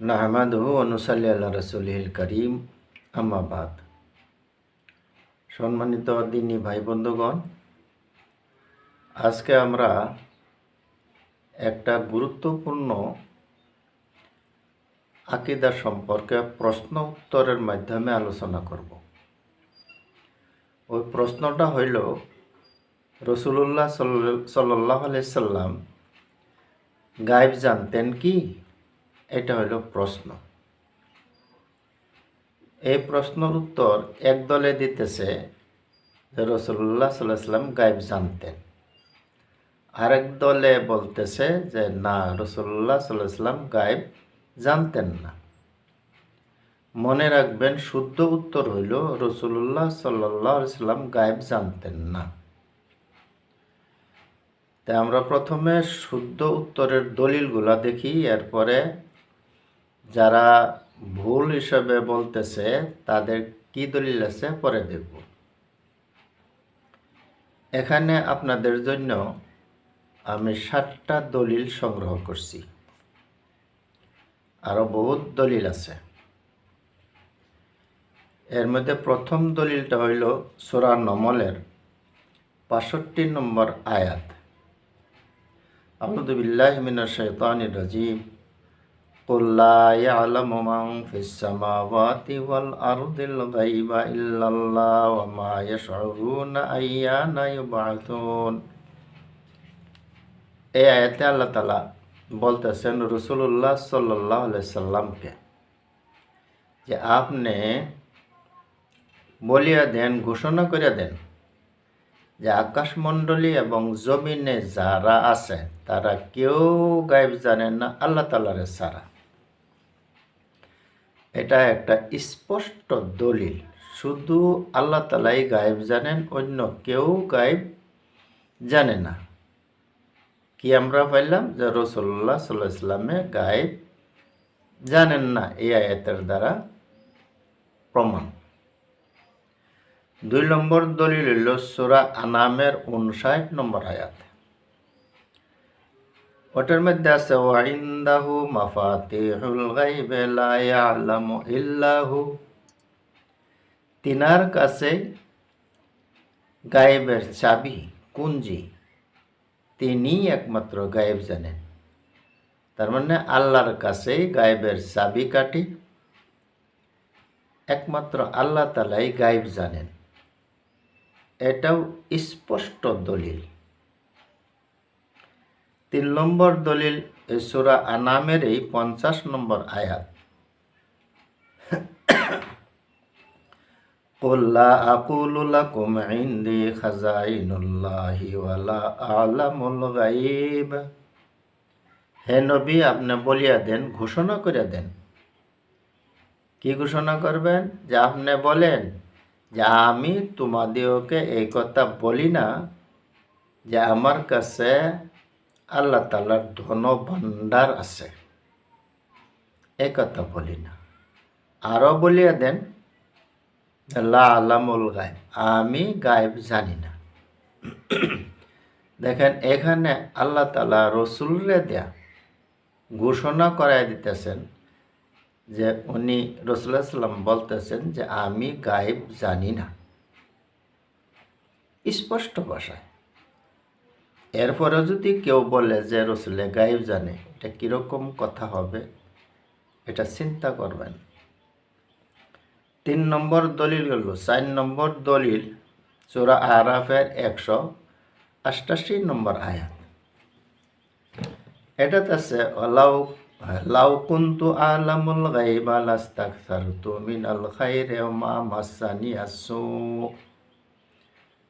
নাহমাদহু অনুসাল্লি রসুলহিল করিম। আম্মাবাদ সম্মানিত দিনী ভাই বন্ধুগণ, আজকে আমরা একটা গুরুত্বপূর্ণ আকিদা সম্পর্কে প্রশ্ন উত্তরের মাধ্যমে আলোচনা করব। ওই প্রশ্নটা হইল রসুল্লাহ সাল্লাহ সাল্লাম গায়েব জানতেন কি? এটা হলো প্রশ্ন। এই প্রশ্নের উত্তর এক দলে দিতেছে যে রসুল্লাহ সাল্লাহ সাল্লাম গায়েব জানতেন। আরেক দলে বলতেছে যে না রসুল্লাহ সাল্লাহ সাল্লাম গায়েব জানতেন না। মনে রাখবেন, শুদ্ধ উত্তর হইল রসুল্লাহ সাল্লাহ সাল্লাম গায়েব জানতেন না। তাই আমরা প্রথমে শুদ্ধ উত্তরের দলিলগুলা দেখি, এরপরে যারা ভুল হিসাবে বলতেছে, তাদের কি দলিল আছে? পরে দেখব। এখানে আপনাদের জন্য আমি সাতটা দলিল সংগ্রহ করছি। আরও বহুত দলিল আছে। এর মধ্যে প্রথম দলিলটা হইল সোরা নমলের পাঁষট্টি নম্বর আয়াত। আহমদুবিল্লাহ মিনার শৈতানির রাজিম। قل لا يعلم من في السماوات والأرض الغيب إلا الله وما يشعرون أيان يبعثون এই আয়াতে আল্লাহ তালা বলতেছেন রসুল্লাহ সাল্লাহ সাল্লামকে যে আপনি বলিয়া দেন ঘোষণা করে দেন যে আকাশমণ্ডলী এবং জমিনে যারা আছে তারা কেউ গায়েব জানেন না আল্লাহ তালারে সারা এটা একটা স্পষ্ট দলিল। শুধু আল্লাহ তালাই গায়েব জানেন, অন্য কেউ গায়েব জানে না। কি আমরা পাইলাম? যে রসল্লাহ সাল্লাহ ইসলামে গায়েব জানেন না, এই আয়াতের দ্বারা প্রমাণ। দুই নম্বর দলিল হইল সুরা আনামের উনষাট নম্বর আয়াত। ওটার মধ্যে আছে ওয়াইন্দাহু মাফাতিহুল গাইবে লা ইয়ালামু ইল্লাহু তিনার কাছে গায়েবের চাবি, কুঞ্জি, তিনি একমাত্র গায়েব জানেন। তার মানে আল্লাহর কাছেই গায়েবের চাবি কাটি একমাত্র আল্লাহ তালাই গায়েব জানেন। এটাও স্পষ্ট দলিল। তিন নম্বর দলিল সুরা আনামের এই পঞ্চাশ নম্বর আয়াত قل لا أقول لكم عندي خزائن الله ولا أعلم الغيب হে নবী আপনি বলিয়া দেন ঘোষণা করে দেন কি ঘোষণা করবেন যে আপনি বলেন যে আমি তোমাদেরকে এই কথা বলি না যে আমার কাছে আল্লাহ তালার ধন ভাণ্ডার আছে। এ কথা বলি না। আরও বলিয়া দেন, লা আলামুল গায়েব, আমি গায়েব জানি না। দেখেন, এখানে আল্লাহ তালা রসুলরে দেয়া ঘোষণা করাই দিতেছেন যে, উনি রসুল্লাহ সাল্লাম বলতেছেন যে, আমি গায়েব জানি না। স্পষ্ট ভাষায়। এরপরে যদি কেউ বলে যে রসুলে গায়েব জানে, এটা কীরকম কথা হবে? এটা চিন্তা করবেন। তিন নম্বর দলিল হল, চার নম্বর দলিল চোরা আরাফের একশো আষ্টাশি নম্বর আয়াত। এটাতে আছে অলাউ লাউ কুন্তু আলামুল গাইবা লাস্তাকসারতু মিনাল খাইরে মা মাসানি আসু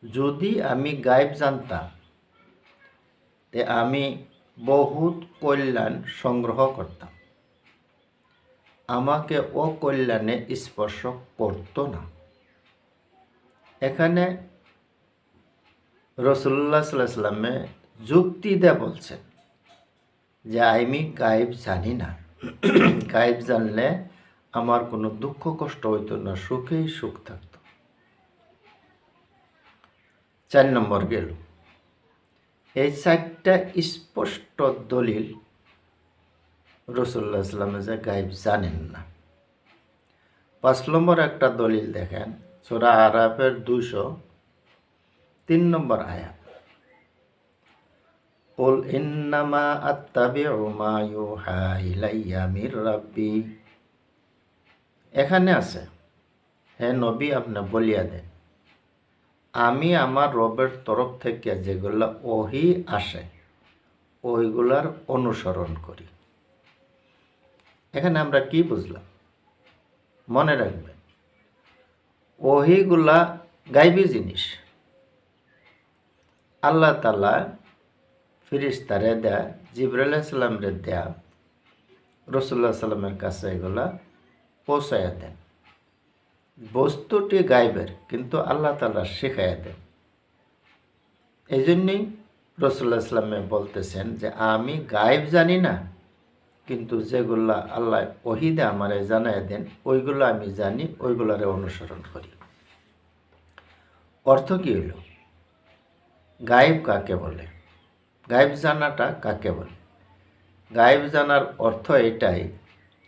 যদি আমি গায়েব জানতাম তে আমি বহুত কল্যাণ সংগ্রহ করতাম। আমাকে ও কল্যাণে স্পর্শ করতো না। এখানে রসুল্লাহ সাল্লাহ সাল্লামে যুক্তি দেয়া বলছেন যে, আমি গায়েব জানি না। গায়েব জানলে আমার কোনো দুঃখ কষ্ট হইতো না, সুখেই সুখ থাকত। চার নম্বর গেল। এই চারটা স্পষ্ট দলিল রসুল্লাহ ইসলামে যে গাইব জানেন না পাঁচ নম্বর একটা দলিল দেখেন সোরা আরাফের দুশো তিন নম্বর আয়াত قل إنما أتبع ما يوحى إلي من ربي এখানে আছে হে নবী আপনি বলিয়া দেন আমি আমার রবের তরফ থেকে যেগুলো ওহি আসে, ওইগুলার অনুসরণ করি। এখানে আমরা কি বুঝলাম? মনে রাখবেন, ওহিগুলা গাইবি জিনিস। আল্লাহ তালা ফিরিস্তারে দেয়া জিবরাল সাল্লামরে দেয়া রসুল্লাহ সাল্লামের কাছে এগুলা পৌঁছাইয়া দেন। বস্তুটি গাইবের, কিন্তু আল্লাহ তালা শেখাইয়া দেন। এই জন্যই রসুল্লাহ ইসলামে বলতেছেন যে, আমি গায়েব জানি না, কিন্তু যেগুলা আল্লাহ ওহিদে আমারে জানাই দেন, ওইগুলো আমি জানি, ওইগুলারে অনুসরণ করি। অর্থ কী হইল? গায়েব কাকে বলে? গায়েব জানাটা কাকে বলে? গায়েব জানার অর্থ এটাই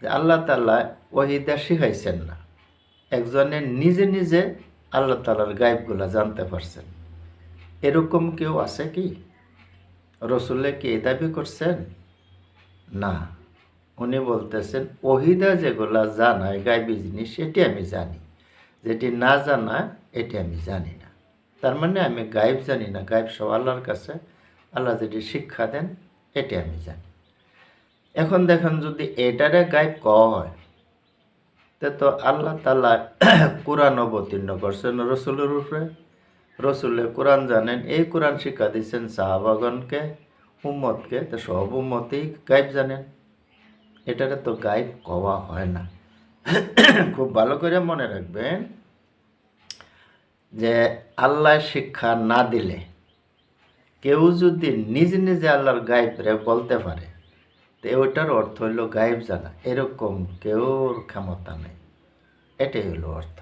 যে, আল্লাহ তাল্লাহ ওহিদা শিখাইছেন না। একজনে নিজে নিজে আল্লাহ তালার গায়েবগুলা জানতে পারছেন। এরকম কেউ আছে কি? রসুল্লে কি এই দাবি করছেন? না। উনি বলতেছেন, ওহিদা যেগুলা জানায় গাইবি জিনিস এটি আমি জানি। যেটি না জানা, এটি আমি জানি না। তার মানে আমি গায়েব জানি না, গায়েব সব আল্লাহর কাছে। আল্লাহ যেটি শিক্ষা দেন, এটি আমি জানি। এখন দেখেন যদি এটারে গায়েব কওয়া হয় তে আল্লাহ তালা কোরআন অবতীর্ণ করছেন রসুলের উপরে। রসুলে কোরআন জানেন, এই কোরআন শিক্ষা দিচ্ছেন সাহাবাগনকে উম্মতকে, তো সব উম্মতেই গাইব জানেন। এটারে তো গাইব কওয়া হয় না। খুব ভালো করে মনে রাখবেন যে আল্লাহ শিক্ষা না দিলে কেউ যদি নিজ নিজে আল্লাহর গাইবরে বলতে পারে তো ওইটার অর্থ হইল গায়েব জানা এরকম কেউর ক্ষমতা নেই। এটাই হলো অর্থ।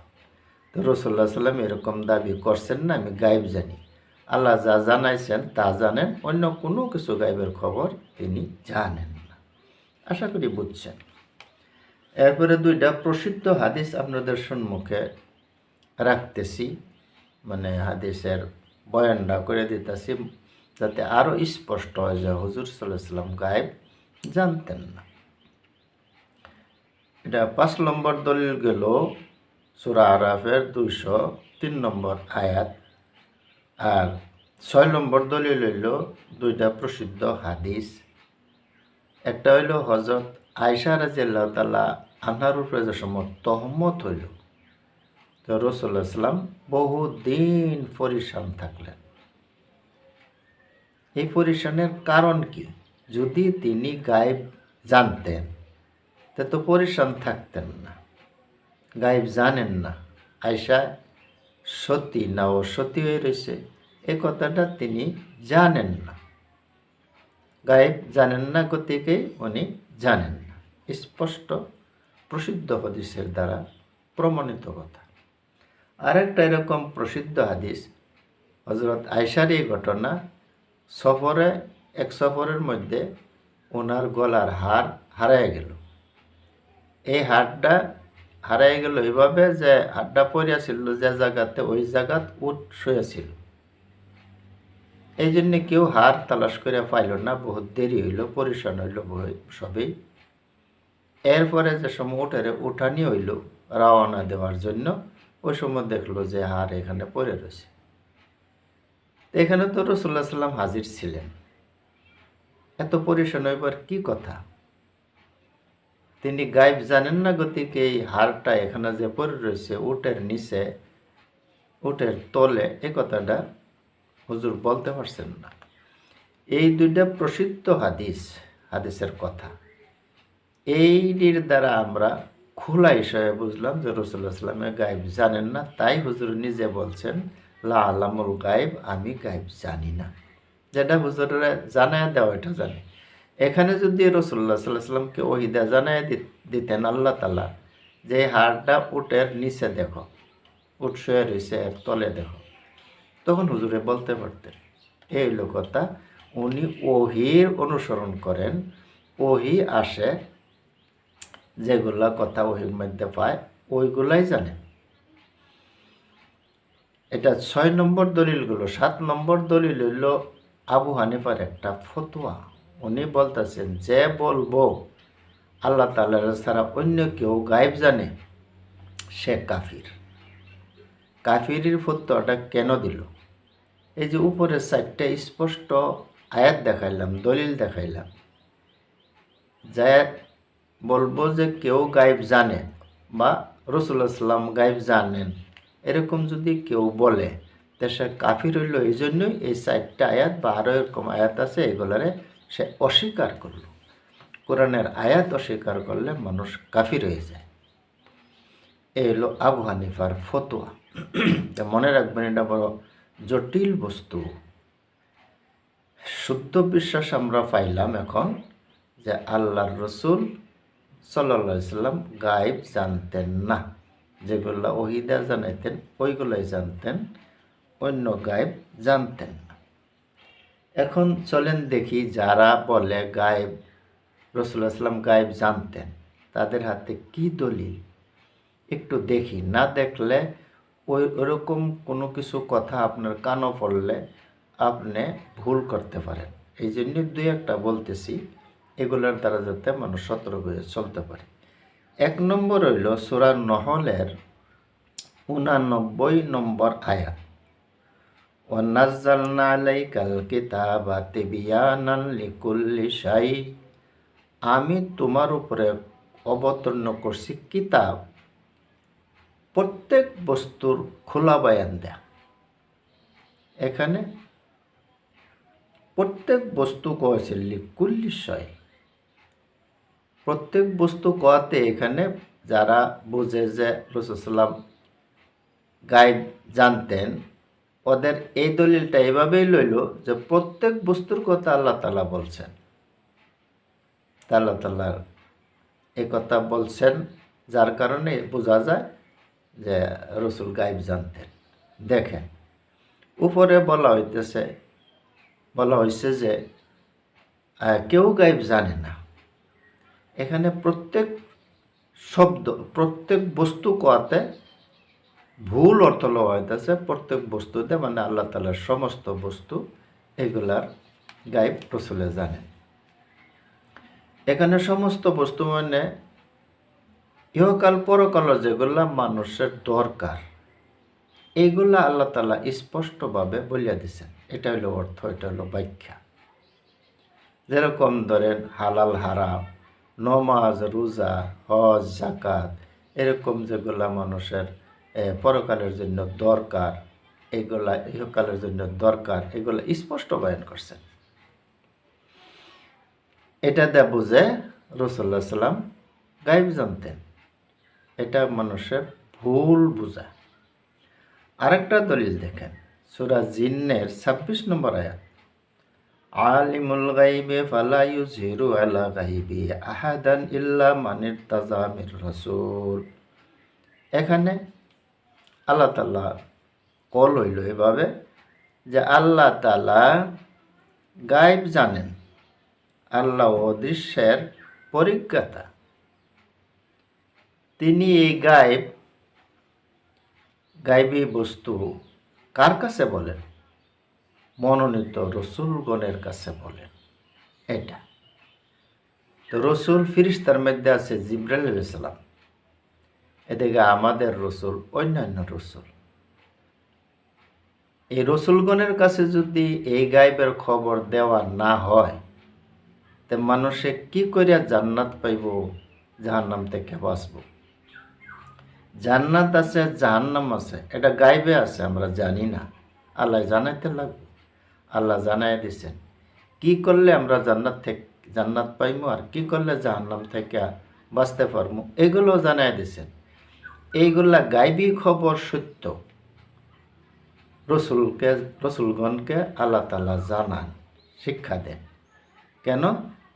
তো রসুল্লাহ সাল্লাম এরকম দাবি করছেন না, আমি গায়েব জানি। আল্লাহ যা জানাইছেন তা জানেন, অন্য কোনো কিছু গায়েবের খবর তিনি জানেন না। আশা করি বুঝছেন। এরপরে দুইটা প্রসিদ্ধ হাদিস আপনাদের সম্মুখে রাখতেছি মানে হাদিসের বয়ানটা করে দিতেছি, যাতে আরও স্পষ্ট হয় যে হুজুর সাল্লাহ সাল্লাম গায়েব জানতেন না। এটা পাঁচ নম্বর দলিল গেল, সুরা আরাফের দুইশো তিন নম্বর আয়াত। আর ছয় নম্বর দলিল হইল দুইটা প্রসিদ্ধ হাদিস। একটা হইল হজরত আয়সা রাজিয়াল্লাহ তালা আনার উপরে যে সময় তহমত হইল, তো রসুল্লাহ ইসলাম বহুদিন পরিশ্রাম থাকলেন। এই পরিশ্রামের কারণ কি? যদি তিনি গায়েব জানতেন, তা তো পরিশ্রাম থাকতেন না। গায়েব জানেন না। আয়সা সতী না ও সতী হয়ে রয়েছে, এ কথাটা তিনি জানেন না। গায়েব জানেন না, গতিকে উনি জানেন না। স্পষ্ট, প্রসিদ্ধ হদিসের দ্বারা প্রমাণিত কথা। আরেকটা এরকম প্রসিদ্ধ হাদিস হজরত আয়সার এই ঘটনা সফরে এক সফরের মধ্যে ওনার গলার হার হারায় গেল। এই হারটা হারাই গেল এইভাবে যে হারটা পড়িয়াছিল যে জায়গাতে ওই জায়গাত উঠ শুয়েছিল এই জন্য কেউ হার তালাশ করে পাইল না, বহুত দেরি হইল, পরিশ্রম হইল সবই। এরপরে যে সময় উঠে উঠানি হইল রওনা দেওয়ার জন্য, ওই সময় দেখল যে হার এখানে পড়ে রয়েছে। এখানে তো রসুল্লাহ সাল্লাম হাজির ছিলেন। এত পরিশ্রম, এবার কি কথা? তিনি গাইব জানেন না গতিকে এই হারটা এখানে যে পড়ে রয়েছে, উটের নিচে, উটের তলে, এ কথাটা হুজুর বলতে পারছেন না। এই দুইটা প্রসিদ্ধ হাদিস, হাদিসের কথা। এইটির দ্বারা আমরা খোলা হিসাবে বুঝলাম যে রসুল্লাহ সাল্লামে গাইব জানেন না, তাই হুজুর নিজে বলছেন, লা আলামুল গাইব আমি গাইব জানি না। যেটা হুজুরেরা জানায় দেওয়া এটা জানে। এখানে যদি রসুল্লাহ সাল্লাহ সাল্লামকে ওহিদা জানায় দিতেন আল্লাহ তালা যে হাড়টা উটের নিচে দেখো, উট শুয়ে রয়েছে এর তলে দেখো। তখন হুজুরে বলতে পারতেন, এই কথা উনি ওহির অনুসরণ করেন, ওহি আসে, যেগুলা কথা ওহির মধ্যে পায়, ওইগুলাই জানে। এটা ছয় নম্বর দলিলগুলো। সাত নম্বর দলিল হইল আবু হানিফার একটা ফতোয়া। উনি বলতেছেন, যে বলব, আল্লাহ তালার ছাড়া অন্য কেউ গায়েব জানে, সে কাফির। কাফিরির ফতোয়াটা কেন দিল? এই যে উপরের চারটে স্পষ্ট আয়াত দেখাইলাম, দলিল দেখাইলাম। যে বলব যে কেউ গায়েব জানে বা রসুল্লাহ সাল্লাম গায়েব জানেন, এরকম যদি কেউ বলে তা সে কাফির হইল এই জন্যই এই চারটা আয়াত বা আরও এরকম আয়াত আছে, এগুলারে সে অস্বীকার করল। কোরআনের আয়াত অস্বীকার করলে মানুষ কাফির হয়ে যায়। এই হলো আবু হানিফার ফতোয়া। তা মনে রাখবেন এটা বড় জটিল বস্তু। শুদ্ধ বিশ্বাস আমরা পাইলাম এখন যে আল্লাহর রসুল সাল্লা সাল্লাম গায়েব জানতেন না। যেগুলো ওহিদা জানাইতেন, ওইগুলোই জানতেন। অন্য গায়েব জানতেন এখন চলেন দেখি যারা বলে গায়েব রসুল্লাহ সাল্লাম গায়েব জানতেন, তাদের হাতে কি দলিল? একটু দেখি, না দেখলে ওই, ওরকম কোনো কিছু কথা আপনার কানও পড়লে আপনি ভুল করতে পারেন। এই জন্য দুই একটা বলতেছি, এগুলোর দ্বারা যাতে মানুষ সতর্ক হয়ে চলতে পারে। এক নম্বর হইল সুরা নহলের উনানব্বই নম্বর আয়াত। আমি তোমার উপরে অবতীর্ণ করছি কিতাব। প্রত্যেক বস্তুর খোলা বায়ান দেয়া। এখানে প্রত্যেক বস্তু কয়েছে লিকুল্লি শাই। প্রত্যেক বস্তু কোয়াতে এখানে যারা বুঝে যে রসুলাম গাইড জানতেন ওদের এই দলিলটা এভাবেই লইল যে প্রত্যেক বস্তুর কথা আল্লাহ তালা বলছেন। আল্লাহ তালা এই কথা বলছেন যার কারণে বোঝা যায় যে রসুল গাইব জানতেন। দেখেন, উপরে বলা হইতেছে, বলা হয়েছে যে কেউ গাইব জানে না। এখানে প্রত্যেক শব্দ, প্রত্যেক বস্তু কোয়াতে ভুল অর্থ লওয়া হইতেছে, প্রত্যেক বস্তুতে মানে আল্লাহ তালার সমস্ত বস্তু এগুলার গাইব রসুলে জানেন। এখানে সমস্ত বস্তু মানে ইহকাল পরকাল যেগুলা মানুষের দরকার এইগুলা আল্লাহ তালা স্পষ্টভাবে বলিয়া দিছেন। এটা হলো অর্থ, এটা হলো ব্যাখ্যা। যেরকম ধরেন হালাল হারাম, নমাজ, রোজা, হজ জাকাত এরকম যেগুলা মানুষের পরকালের জন্য দরকার, এগুলা, ইহকালের জন্য দরকার, এগুলা স্পষ্ট বয়ান করছেন। এটা দেয়া বুঝে রসল্লা সাল্লাম গাইব জানতেন। এটা মানুষের ভুল বুঝা। আরেকটা দলিল দেখেন, সুরা জিন্নের ছাব্বিশ নম্বর আয়াত। আলিমুল গাইবে ফালা জিরু আলা গাইবি আহাদান ইল্লা মানির তাজামির রসুল। এখানে আল্লাহ তালা কল হইল এভাবে যে আল্লাহ তালা গাইব জানেন। আল্লাহ অদৃশ্যের পরিজ্ঞাতা। তিনি এই গায়েব গাইবী বস্তু কার কাছে বলেন? মনোনীত রসুলগণের কাছে বলেন। এটা। তো রসুল ফিরিস্তার মধ্যে আছে জিব্রাইল আলাইসালাম এদিকে আমাদের রসুল, অন্যান্য রসুল। এই রসুলগণের কাছে যদি এই গাইবের খবর দেওয়া না হয়, তে মানুষে কি করিয়া জান্নাত পাইব, জাহান্নাম থেকে বাঁচব? জান্নাত আছে, জাহান্নাম আছে, এটা গাইবে আছে, আমরা জানি না। আল্লাহ জানাইতে লাগবে। আল্লাহ জানাই দিছেন, কি করলে আমরা জান্নাত থেকে, জান্নাত পাইমু আর কি করলে জাহান্নাম থেকে বাঁচতে পারব এগুলো জানাই দিছেন। এইগুলা গাইবি খবর সত্য। রসুলকে, রসুলগণকে আল্লাহ তালা জানান, শিক্ষা দেন। কেন?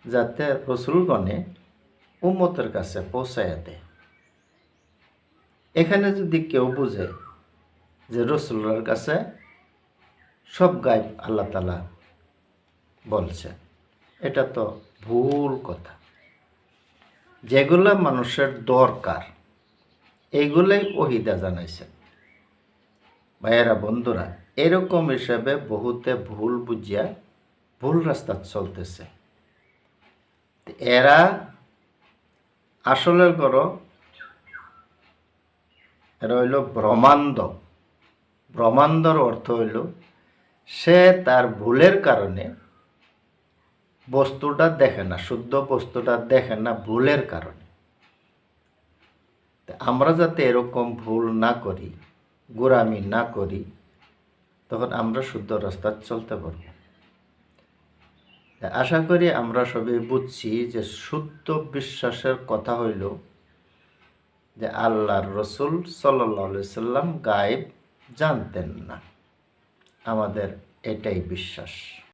যাতে রসুলগণে উম্মতের কাছে পৌঁছাইয়া দেয়। এখানে যদি কেউ বুঝে যে রসুলের কাছে সব গাইব আল্লাহ তালা বলছে এটা তো ভুল কথা। যেগুলো মানুষের দরকার এইগুলাই ওহিদা জানাইছেন ভাইয়েরা, বন্ধুরা, এরকম হিসেবে বহুতে ভুল বুঝিয়া ভুল রাস্তা চলতেছে। এরা আসলে করো, এরা হইল ব্রহ্মাণ্ড ব্রহ্মাণ্ডর অর্থ হইল সে তার ভুলের কারণে বস্তুটা দেখে না, শুদ্ধ বস্তুটা দেখে না, ভুলের কারণে। আমরা যাতে এরকম ভুল না করি, গোড়ামি না করি, তখন আমরা শুদ্ধ রাস্তা চলতে পারব। আশা করি আমরা সবাই বুঝছি যে শুদ্ধ বিশ্বাসের কথা হইল যে আল্লাহর রসুল সাল্লি সাল্লাম গায়েব জানতেন না। আমাদের এটাই বিশ্বাস।